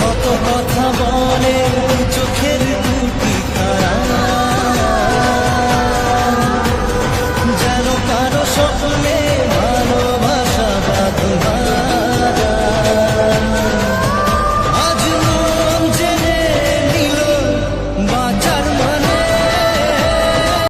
কত কথা বলে চোখের দুটি তারা। যেন কারও স্বপ্নে ভালো